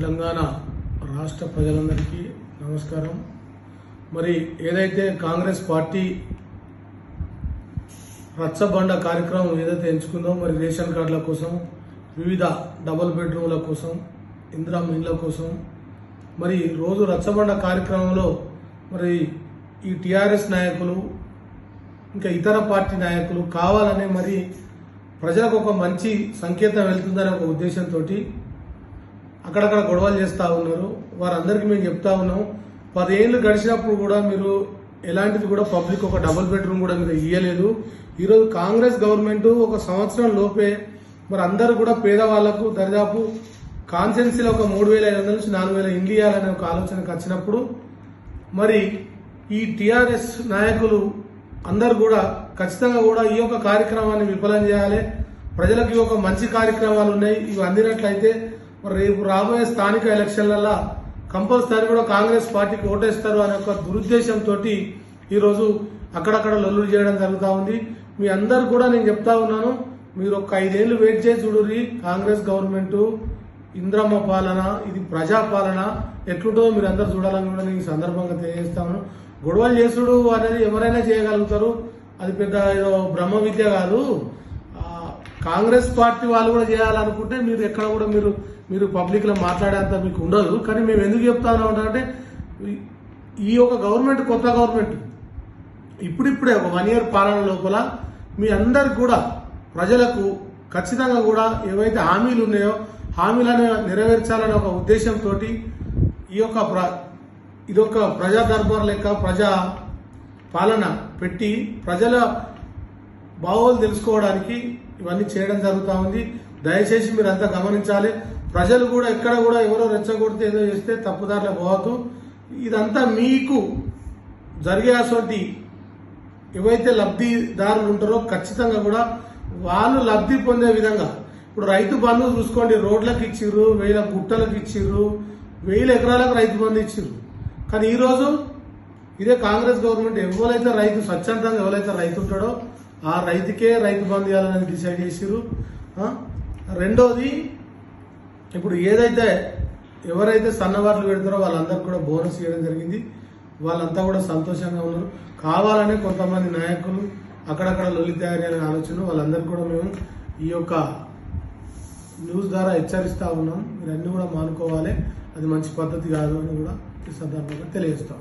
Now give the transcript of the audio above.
తెలంగాణ రాష్ట్ర ప్రజలందరికీ నమస్కారం. మరి ఏదైతే కాంగ్రెస్ పార్టీ రచ్చబండ కార్యక్రమం ఏదైతే ఎంచుకుందో మరి రేషన్ కార్డుల కోసం వివిధ డబుల్ బెడ్రూమ్ల కోసం ఇందిరా మిల్ల కోసం మరి రోజు రచ్చబండ కార్యక్రమంలో మరి ఈ టీఆర్ఎస్ నాయకులు ఇంకా ఇతర పార్టీ నాయకులు కావాలనే మరి ప్రజలకు ఒక మంచి సంకేతం వెళ్తుందనే ఒక ఉద్దేశంతో అక్కడక్కడ గొడవలు చేస్తూ ఉన్నారు. వారందరికీ మేము చెప్తా ఉన్నాం. పదేళ్ళు గడిచినప్పుడు కూడా మీరు ఎలాంటిది కూడా పబ్లిక్ ఒక డబుల్ బెడ్రూమ్ కూడా మీరు ఇయ్యలేదు. ఈరోజు కాంగ్రెస్ గవర్నమెంట్ ఒక సంవత్సరం లోపే మరి అందరూ కూడా పేదవాళ్ళకు దరిదాపు కాన్సెన్సీలో ఒక మూడు వేల ఐదు వందల నుంచి నాలుగు వేల ఇండ్లు ఇవ్వాలనే ఒక ఆలోచనకు వచ్చినప్పుడు మరి ఈ టీఆర్ఎస్ నాయకులు అందరు కూడా ఖచ్చితంగా కూడా ఈ యొక్క కార్యక్రమాన్ని విఫలం చేయాలి. ప్రజలకు ఈ యొక్క మంచి కార్యక్రమాలు ఉన్నాయి. ఇవి అందినట్లయితే మరి రేపు రాబోయే స్థానిక ఎలక్షన్లలో కంపల్సరీ కూడా కాంగ్రెస్ పార్టీకి ఓటేస్తారు అనే ఒక దురుద్దేశంతో ఈరోజు అక్కడక్కడ లొల్లులు చేయడం జరుగుతూ ఉంది. మీ అందరు కూడా నేను చెప్తా ఉన్నాను మీరు ఒక ఐదేళ్ళు వెయిట్ చేసి చూడుర్రి. కాంగ్రెస్ గవర్నమెంట్ ఇంద్రమ్మ పాలన ఇది ప్రజాపాలన ఎట్లుంటుందో మీరు అందరు చూడాలని కూడా నేను ఈ సందర్భంగా తెలియజేస్తాను గొడవలు చేసుడు అనేది ఎవరైనా చేయగలుగుతారు. అది పెద్ద ఏదో బ్రహ్మ విద్య కాదు. కాంగ్రెస్ పార్టీ వాళ్ళు కూడా చేయాలనుకుంటే మీరు ఎక్కడ కూడా మీరు మీరు పబ్లిక్లో మాట్లాడేంత మీకు ఉండదు. కానీ మేము ఎందుకు చెప్తా అంటే ఈ- ఈ యొక్క గవర్నమెంట్ కొత్త గవర్నమెంట్ ఇప్పుడిప్పుడే ఒక వన్ ఇయర్ పాలన లోపల మీ అందరికి కూడా ప్రజలకు ఖచ్చితంగా కూడా ఏవైతే హామీలు ఉన్నాయో హామీలను నెరవేర్చాలనే ఒక ఉద్దేశంతో ఈ యొక్క ప్ర ఇదొక ప్రజా దర్బార్ లెక్క ప్రజా పాలన పెట్టి ప్రజల బాగోలు తెలుసుకోవడానికి ఇవన్నీ చేయడం జరుగుతూ ఉంది. దయచేసి మీరు అంతా గమనించాలి. ప్రజలు కూడా ఎక్కడ కూడా ఎవరో రెచ్చగొడితే ఏదో చేస్తే తప్పుదారులు పోవద్దు. ఇదంతా మీకు జరిగే అటువంటి ఎవైతే లబ్ధిదారులు ఉంటారో ఖచ్చితంగా కూడా వాళ్ళు లబ్ధి పొందే విధంగా ఇప్పుడు రైతు బంధు చూసుకోండి. రోడ్లకు ఇచ్చిర్రు వేల గుట్టలకు ఇచ్చిర్రు వేల ఎకరాలకు రైతు బంధు ఇచ్చిర్రు. కానీ ఈరోజు ఇదే కాంగ్రెస్ గవర్నమెంట్ ఎవరైతే రైతు స్వచ్ఛందంగా ఎవరైతే రైతు ఉంటాడో ఆ రైతుకే రైతు బంధు ఇవ్వాలని డిసైడ్ చేసిర్రు. రెండోది ఇప్పుడు ఏదైతే ఎవరైతే సన్నవాట్లు పెడతారో వాళ్ళందరికీ కూడా బోనస్ ఇవ్వడం జరిగింది. వాళ్ళంతా కూడా సంతోషంగా ఉన్నారు. కావాలనే కొంతమంది నాయకులు అక్కడక్కడ లొల్లి తయారీ అనే ఆలోచన వాళ్ళందరికీ కూడా మేము ఈ యొక్క న్యూస్ ద్వారా హెచ్చరిస్తూ ఉన్నాం. మీరు కూడా మానుకోవాలి. అది మంచి పద్ధతి కాదు అని కూడా ఈ సందర్భంగా తెలియజేస్తాం